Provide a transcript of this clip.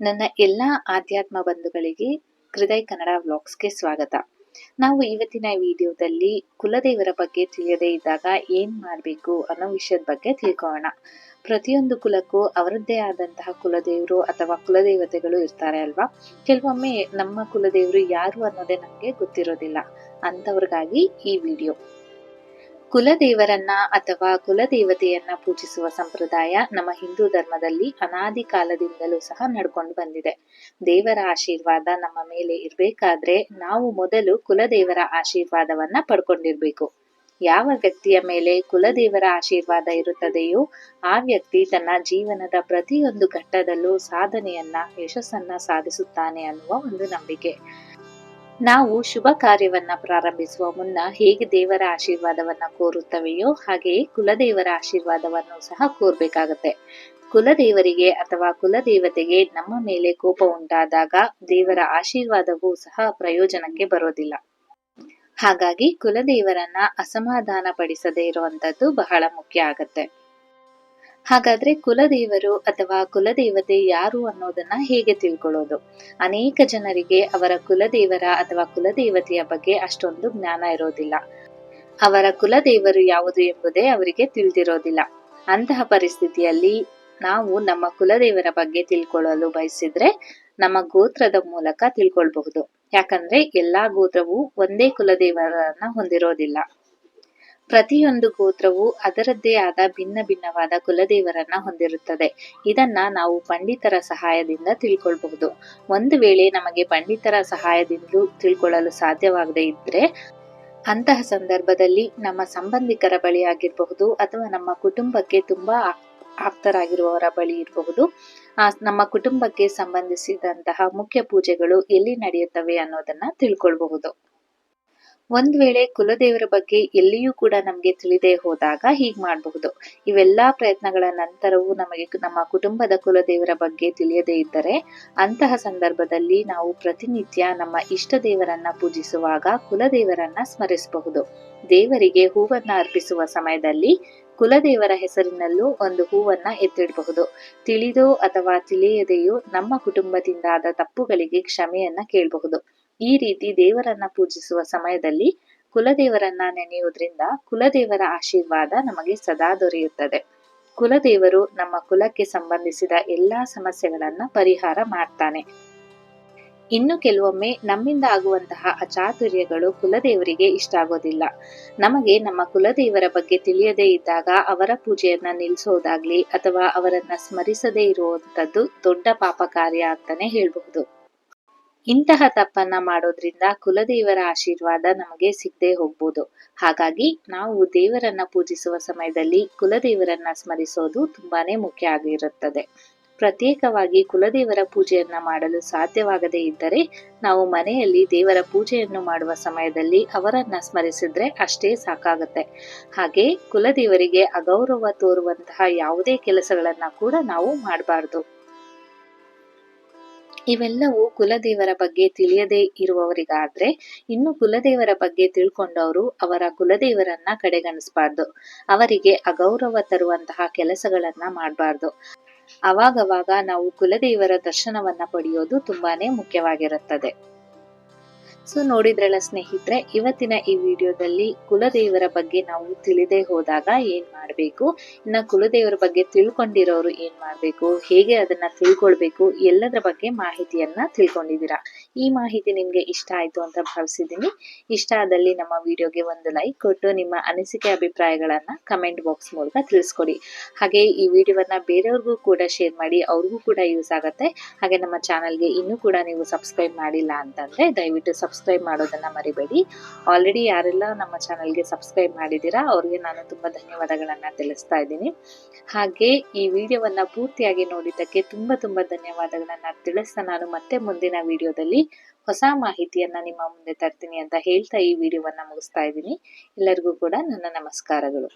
ನನ್ನ ಎಲ್ಲ ಆಧ್ಯಾತ್ಮ ಬಂಧುಗಳಿಗೆ ಹೃದಯ ಕನ್ನಡ ವ್ಲಾಗ್ಸ್ಗೆ ಸ್ವಾಗತ. ನಾವು ಇವತ್ತಿನ ವಿಡಿಯೋದಲ್ಲಿ ಕುಲದೇವರ ಬಗ್ಗೆ ತಿಳಿಯದೇ ಇದ್ದಾಗ ಏನ್ ಮಾಡಬೇಕು ಅನ್ನೋ ವಿಷಯದ ಬಗ್ಗೆ ತಿಳ್ಕೊಳ್ಳೋಣ ಪ್ರತಿಯೊಂದು ಕುಲಕ್ಕೂ ಅವರದ್ದೇ ಆದಂತಹ ಕುಲದೇವರು ಅಥವಾ ಕುಲದೇವತೆಗಳು ಇರ್ತಾರೆ ಅಲ್ವಾ? ಕೆಲವೊಮ್ಮೆ ನಮ್ಮ ಕುಲದೇವರು ಯಾರು ಅನ್ನೋದೇ ನಮಗೆ ಗೊತ್ತಿರೋದಿಲ್ಲ. ಅಂತವ್ರಿಗಾಗಿ ಈ ವಿಡಿಯೋ. ಕುಲದೇವರನ್ನ ಅಥವಾ ಕುಲದೇವತೆಯನ್ನ ಪೂಜಿಸುವ ಸಂಪ್ರದಾಯ ನಮ್ಮ ಹಿಂದೂ ಧರ್ಮದಲ್ಲಿ ಅನಾದಿ ಕಾಲದಿಂದಲೂ ಸಹ ನಡ್ಕೊಂಡು ಬಂದಿದೆ. ದೇವರ ಆಶೀರ್ವಾದ ನಮ್ಮ ಮೇಲೆ ಇರಬೇಕಾದ್ರೆ ನಾವು ಮೊದಲು ಕುಲದೇವರ ಆಶೀರ್ವಾದವನ್ನ ಪಡ್ಕೊಂಡಿರ್ಬೇಕು. ಯಾವ ವ್ಯಕ್ತಿಯ ಮೇಲೆ ಕುಲದೇವರ ಆಶೀರ್ವಾದ ಇರುತ್ತದೆಯೋ ಆ ವ್ಯಕ್ತಿ ತನ್ನ ಜೀವನದ ಪ್ರತಿಯೊಂದು ಘಟ್ಟದಲ್ಲೂ ಸಾಧನೆಯನ್ನ, ಯಶಸ್ಸನ್ನ ಸಾಧಿಸುತ್ತಾನೆ ಅನ್ನುವ ಒಂದು ನಂಬಿಕೆ. ನಾವು ಶುಭ ಕಾರ್ಯವನ್ನ ಪ್ರಾರಂಭಿಸುವ ಮುನ್ನ ಹೇಗೆ ದೇವರ ಆಶೀರ್ವಾದವನ್ನ ಕೋರುತ್ತವೆಯೋ ಹಾಗೆಯೇ ಕುಲದೇವರ ಆಶೀರ್ವಾದವನ್ನು ಸಹ ಕೋರ್ಬೇಕಾಗತ್ತೆ. ಕುಲದೇವರಿಗೆ ಅಥವಾ ಕುಲದೇವತೆಗೆ ನಮ್ಮ ಮೇಲೆ ಕೋಪ ಉಂಟಾದಾಗ ದೇವರ ಆಶೀರ್ವಾದವೂ ಸಹ ಪ್ರಯೋಜನಕ್ಕೆ ಬರೋದಿಲ್ಲ. ಹಾಗಾಗಿ ಕುಲದೇವರನ್ನ ಅಸಮಾಧಾನ ಪಡಿಸದೇ ಇರುವಂತದ್ದು ಬಹಳ ಮುಖ್ಯ ಆಗತ್ತೆ. ಹಾಗಾದ್ರೆ ಕುಲದೇವರು ಅಥವಾ ಕುಲದೇವತೆ ಯಾರು ಅನ್ನೋದನ್ನ ಹೇಗೆ ತಿಳ್ಕೊಳ್ಳೋದು? ಅನೇಕ ಜನರಿಗೆ ಅವರ ಕುಲದೇವರ ಅಥವಾ ಕುಲದೇವತೆಯ ಬಗ್ಗೆ ಅಷ್ಟೊಂದು ಜ್ಞಾನ ಇರೋದಿಲ್ಲ. ಅವರ ಕುಲದೇವರು ಯಾವುದು ಎಂಬುದೇ ಅವರಿಗೆ ತಿಳಿದಿರೋದಿಲ್ಲ. ಅಂತಹ ಪರಿಸ್ಥಿತಿಯಲ್ಲಿ ನಾವು ನಮ್ಮ ಕುಲದೇವರ ಬಗ್ಗೆ ತಿಳ್ಕೊಳ್ಳಲು ಬಯಸಿದ್ರೆ ನಮ್ಮ ಗೋತ್ರದ ಮೂಲಕ ತಿಳ್ಕೊಳ್ಬಹುದು. ಯಾಕಂದ್ರೆ ಎಲ್ಲಾ ಗೋತ್ರವು ಒಂದೇ ಕುಲದೇವರನ್ನ ಹೊಂದಿರೋದಿಲ್ಲ. ಪ್ರತಿಯೊಂದು ಗೋತ್ರವು ಅದರದ್ದೇ ಆದ ಭಿನ್ನ ಭಿನ್ನವಾದ ಕುಲದೇವರನ್ನ ಹೊಂದಿರುತ್ತದೆ. ಇದನ್ನ ನಾವು ಪಂಡಿತರ ಸಹಾಯದಿಂದ ತಿಳ್ಕೊಳ್ಬಹುದು. ಒಂದು ವೇಳೆ ನಮಗೆ ಪಂಡಿತರ ಸಹಾಯದಿಂದಲೂ ತಿಳ್ಕೊಳ್ಳಲು ಸಾಧ್ಯವಾಗದೇ ಇದ್ರೆ, ಅಂತಹ ಸಂದರ್ಭದಲ್ಲಿ ನಮ್ಮ ಸಂಬಂಧಿಕರ ಬಳಿ ಆಗಿರಬಹುದು ಅಥವಾ ನಮ್ಮ ಕುಟುಂಬಕ್ಕೆ ತುಂಬಾ ಆಪ್ತರಾಗಿರುವವರ ಬಳಿ ಇರಬಹುದು. ಆ, ನಮ್ಮ ಕುಟುಂಬಕ್ಕೆ ಸಂಬಂಧಿಸಿದಂತಹ ಮುಖ್ಯ ಪೂಜೆಗಳು ಎಲ್ಲಿ ನಡೆಯುತ್ತವೆ ಅನ್ನೋದನ್ನ ತಿಳ್ಕೊಳ್ಬಹುದು. ಒಂದ್ ವೇಳೆ ಕುಲದೇವರ ಬಗ್ಗೆ ಎಲ್ಲಿಯೂ ಕೂಡ ನಮ್ಗೆ ತಿಳಿದೇ ಹೋದಾಗ ಹೀಗ್ ಮಾಡಬಹುದು. ಇವೆಲ್ಲಾ ಪ್ರಯತ್ನಗಳ ನಂತರವೂ ನಮಗೆ ನಮ್ಮ ಕುಟುಂಬದ ಕುಲದೇವರ ಬಗ್ಗೆ ತಿಳಿಯದೇ ಇದ್ದರೆ ಅಂತಹ ಸಂದರ್ಭದಲ್ಲಿ ನಾವು ಪ್ರತಿನಿತ್ಯ ನಮ್ಮ ಇಷ್ಟ ದೇವರನ್ನ ಪೂಜಿಸುವಾಗ ಕುಲದೇವರನ್ನ ಸ್ಮರಿಸಬಹುದು. ದೇವರಿಗೆ ಹೂವನ್ನ ಅರ್ಪಿಸುವ ಸಮಯದಲ್ಲಿ ಕುಲದೇವರ ಹೆಸರಿನಲ್ಲೂ ಒಂದು ಹೂವನ್ನ ಎತ್ತಿಡಬಹುದು. ತಿಳಿದೋ ಅಥವಾ ತಿಳಿಯದೆಯೋ ನಮ್ಮ ಕುಟುಂಬದಿಂದಾದ ತಪ್ಪುಗಳಿಗೆ ಕ್ಷಮೆಯನ್ನ ಕೇಳಬಹುದು. ಈ ರೀತಿ ದೇವರನ್ನ ಪೂಜಿಸುವ ಸಮಯದಲ್ಲಿ ಕುಲದೇವರನ್ನ ನೆನೆಯುವುದರಿಂದ ಕುಲದೇವರ ಆಶೀರ್ವಾದ ನಮಗೆ ಸದಾ ದೊರೆಯುತ್ತದೆ. ಕುಲದೇವರು ನಮ್ಮ ಕುಲಕ್ಕೆ ಸಂಬಂಧಿಸಿದ ಎಲ್ಲಾ ಸಮಸ್ಯೆಗಳನ್ನ ಪರಿಹಾರ ಮಾಡ್ತಾನೆ. ಇನ್ನು ಕೆಲವೊಮ್ಮೆ ನಮ್ಮಿಂದ ಆಗುವಂತಹ ಅಚಾತುರ್ಯಗಳು ಕುಲದೇವರಿಗೆ ಇಷ್ಟ ಆಗೋದಿಲ್ಲ ನಮಗೆ ನಮ್ಮ ಕುಲದೇವರ ಬಗ್ಗೆ ತಿಳಿಯದೇ ಇದ್ದಾಗ ಅವರ ಪೂಜೆಯನ್ನ ನಿಲ್ಲಿಸೋದಾಗ್ಲಿ ಅಥವಾ ಅವರನ್ನ ಸ್ಮರಿಸದೇ ಇರುವಂತದ್ದು ದೊಡ್ಡ ಪಾಪ ಕಾರ್ಯ ಅಂತಾನೆ ಹೇಳ್ಬಹುದು. ಇಂತಹ ತಪ್ಪನ್ನ ಮಾಡೋದ್ರಿಂದ ಕುಲದೇವರ ಆಶೀರ್ವಾದ ನಮಗೆ ಸಿಗದೆ ಹೋಗ್ಬೋದು. ಹಾಗಾಗಿ ನಾವು ದೇವರನ್ನ ಪೂಜಿಸುವ ಸಮಯದಲ್ಲಿ ಕುಲದೇವರನ್ನ ಸ್ಮರಿಸೋದು ತುಂಬಾನೇ ಮುಖ್ಯ ಆಗಿರುತ್ತದೆ. ಪ್ರತ್ಯೇಕವಾಗಿ ಕುಲದೇವರ ಪೂಜೆಯನ್ನ ಮಾಡಲು ಸಾಧ್ಯವಾಗದೇ ಇದ್ದರೆ ನಾವು ಮನೆಯಲ್ಲಿ ದೇವರ ಪೂಜೆಯನ್ನು ಮಾಡುವ ಸಮಯದಲ್ಲಿ ಅವರನ್ನ ಸ್ಮರಿಸಿದ್ರೆ ಅಷ್ಟೇ ಸಾಕಾಗುತ್ತೆ. ಹಾಗೆ ಕುಲದೇವರಿಗೆ ಅಗೌರವ ತೋರುವಂತಹ ಯಾವುದೇ ಕೆಲಸಗಳನ್ನ ಕೂಡ ನಾವು ಮಾಡಬಾರ್ದು. ಇವೆಲ್ಲವೂ ಕುಲದೇವರ ಬಗ್ಗೆ ತಿಳಿಯದೇ ಇರುವವರಿಗಾದ್ರೆ ಇನ್ನು ಕುಲದೇವರ ಬಗ್ಗೆ ತಿಳ್ಕೊಂಡವರು ಅವರ ಕುಲದೇವರನ್ನ ಕಡೆಗಣಿಸಬಾರ್ದು. ಅವರಿಗೆ ಅಗೌರವ ತರುವಂತಹ ಕೆಲಸಗಳನ್ನ ಮಾಡಬಾರ್ದು. ಅವಾಗವಾಗ ನಾವು ಕುಲದೇವರ ದರ್ಶನವನ್ನ ಪಡೆಯೋದು ತುಂಬಾನೇ ಮುಖ್ಯವಾಗಿರುತ್ತದೆ. ಸೊ ನೋಡಿದ್ರಲ್ಲ ಸ್ನೇಹಿತರೆ, ಇವತ್ತಿನ ಈ ವಿಡಿಯೋದಲ್ಲಿ ಕುಲದೇವರ ಬಗ್ಗೆ ನಾವು ತಿಳಿದೇ ಹೋದಾಗ ಏನ್ ಮಾಡಬೇಕು? ಇನ್ನ ಕುಲದೇವರ ಬಗ್ಗೆ ತಿಳ್ಕೊಂಡಿರೋರು ಏನ್ ಮಾಡಬೇಕು? ಹೇಗೆ ಅದನ್ನ ತಿಳ್ಕೊಳ್ಬೇಕು? ಎಲ್ಲದರ ಬಗ್ಗೆ ಮಾಹಿತಿಯನ್ನ ತಿಳ್ಕೊಂಡಿದ್ದೀರಾ? ಈ ಮಾಹಿತಿ ನಿಮ್ಗೆ ಇಷ್ಟ ಆಯ್ತು ಅಂತ ಭಾವಿಸಿದೀನಿ ಇಷ್ಟ ಆದಲ್ಲಿ ನಮ್ಮ ವಿಡಿಯೋಗೆ ಒಂದು ಲೈಕ್ ಕೊಟ್ಟು ನಿಮ್ಮ ಅನಿಸಿಕೆ ಅಭಿಪ್ರಾಯಗಳನ್ನ ಕಮೆಂಟ್ ಬಾಕ್ಸ್ ಮೂಲಕ ತಿಳಿಸ್ಕೊಡಿ. ಹಾಗೆ ಈ ವಿಡಿಯೋವನ್ನ ಬೇರೆಯವ್ರಿಗೂ ಕೂಡ ಶೇರ್ ಮಾಡಿ, ಅವ್ರಿಗೂ ಕೂಡ ಯೂಸ್ ಆಗುತ್ತೆ. ಹಾಗೆ ನಮ್ಮ ಚಾನಲ್ಗೆ ಇನ್ನೂ ಕೂಡ ನೀವು ಸಬ್ಸ್ಕ್ರೈಬ್ ಮಾಡಿಲ್ಲ ಅಂತಂದ್ರೆ ದಯವಿಟ್ಟು ಸಬ್ಸ್ಕ್ರೈಬ್ ಸಬ್ಸ್ಕ್ರೈಬ್ ಮಾಡೋದನ್ನ ಮರಿಬೇಡಿ. ಆಲ್ರೆಡಿ ಯಾರೆಲ್ಲ ನಮ್ಮ ಚಾನಲ್ಗೆ ಸಬ್ಸ್ಕ್ರೈಬ್ ಮಾಡಿದ್ದೀರಾ, ಅವ್ರಿಗೆ ನಾನು ತುಂಬಾ ಧನ್ಯವಾದಗಳನ್ನ ತಿಳಿಸ್ತಾ ಇದ್ದೀನಿ. ಹಾಗೆ ಈ ವಿಡಿಯೋವನ್ನ ಪೂರ್ತಿಯಾಗಿ ನೋಡಿದ್ದಕ್ಕೆ ತುಂಬಾ ತುಂಬಾ ಧನ್ಯವಾದಗಳನ್ನ ತಿಳಿಸ್ತಾ ನಾನು ಮತ್ತೆ ಮುಂದಿನ ವಿಡಿಯೋದಲ್ಲಿ ಹೊಸ ಮಾಹಿತಿಯನ್ನ ನಿಮ್ಮ ಮುಂದೆ ತರ್ತೀನಿ ಅಂತ ಹೇಳ್ತಾ ಈ ವಿಡಿಯೋವನ್ನ ಮುಗಿಸ್ತಾ ಇದ್ದೀನಿ. ಎಲ್ಲರಿಗೂ ಕೂಡ ನನ್ನ ನಮಸ್ಕಾರಗಳು.